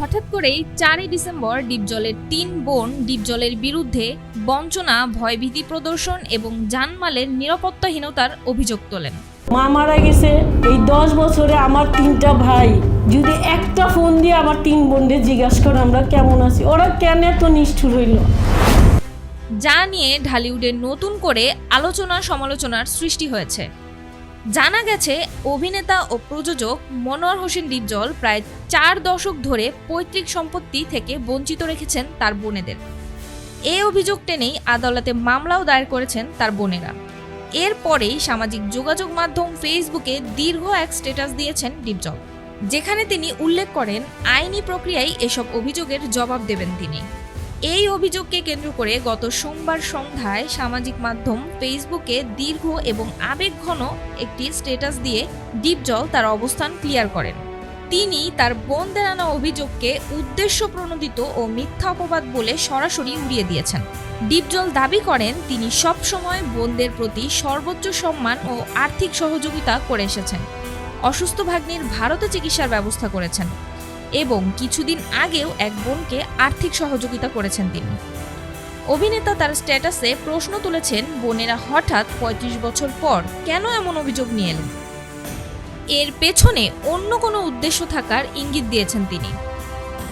হঠাৎ করেই চারই ডিসেম্বর ডিপজলের তিন বোন ডিপজলের বিরুদ্ধে বঞ্চনা ভয়ভীতি প্রদর্শন এবং জানমালের নিরাপত্তাহীনতার অভিযোগ তোলেন। মা মারা গেছে। এই দশ বছরে আমার তিনটা ভাই। যদি একটা ফোন দিয়ে আমার তিন বোনদের জিজ্ঞাসা করে আমরা কেমন আছি? ওরা কেন এত নিষ্ঠুর হইল? যা নিয়ে ঢালিউডে নতুন করে আলোচনা সমালোচনার সৃষ্টি হয়েছে। জানা গেছে, অভিনেতা ও প্রযোজক মনোয়ার হোসেন ডিপজল প্রায় চার দশক ধরে পৈতৃক সম্পত্তি থেকে বঞ্চিত রেখেছেন তার বোনেদের। এ অভিযোগ টেনেই আদালতে মামলাও দায়ের করেছেন তার বোনেরা। এরপরেই সামাজিক যোগাযোগ মাধ্যম ফেসবুকে দীর্ঘ এক স্ট্যাটাস দিয়েছেন ডিপজল। যেখানে তিনি উল্লেখ করেন, আইনি প্রক্রিয়ায় এসব অভিযোগের জবাব দেবেন তিনি। এই অভিযোগকে কেন্দ্র করে গত সোমবার সন্ধ্যায় সামাজিক মাধ্যম ফেসবুকে দীর্ঘ এবং আবেগঘন একটি স্ট্যাটাস দিয়ে ডিপজল তার অবস্থান ক্লিয়ার করেন। তিনি তার বোনদের আনা অভিযোগকে উদ্দেশ্য প্রণোদিত ও মিথ্যা অপবাদ বলে সরাসরি উড়িয়ে দিয়েছেন। ডিপজল দাবি করেন, তিনি সব সময় বোনদের প্রতি সর্বোচ্চ সম্মান ও আর্থিক সহযোগিতা করে এসেছেন। অসুস্থ ভাগ্নির ভারতে চিকিৎসার ব্যবস্থা করেছেন। এবং কিছুদিন আগেও এক বোনকে আর্থিক সহযোগিতা করেছেন তিনি। অভিনেতা তার স্ট্যাটাসে প্রশ্ন তুলেছেন, বোনেরা হঠাৎ ৩৫ বছর পর কেন এমন অভিযোগ নিয়ে এলেন? এর পেছনে অন্য কোনো উদ্দেশ্য থাকার ইঙ্গিত দিয়েছেন তিনি।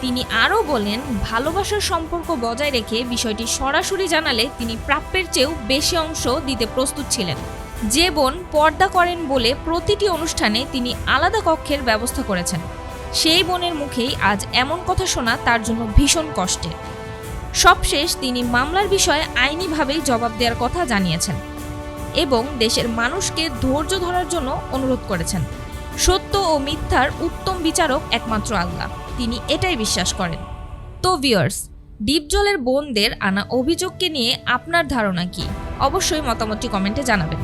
তিনি আরও বলেন, ভালোবাসার সম্পর্ক বজায় রেখে বিষয়টি সরাসরি জানালে তিনি প্রাপ্যের চেয়েও বেশি অংশ দিতে প্রস্তুত ছিলেন। যে বোন পর্দা করেন বলে প্রতিটি অনুষ্ঠানে তিনি আলাদা কক্ষের ব্যবস্থা করেছেন। সেই বোনের মুখেই আজ এমন কথা শোনা তার জন্য ভীষণ কষ্টের সবশেষ তিনি মামলার বিষয়ে আইনিভাবেই জবাব দেওয়ার কথা জানিয়েছেন এবং দেশের মানুষকে ধৈর্য ধরার জন্য অনুরোধ করেছেন। সত্য ও মিথ্যার উত্তম বিচারক একমাত্র আল্লাহ, তিনি এটাই বিশ্বাস করেন। তো ভিউয়ার্স, ডিপজলের বোনদের আনা অভিযোগকে নিয়ে আপনার ধারণা কি? অবশ্যই মতামতটি কমেন্টে জানাবেন।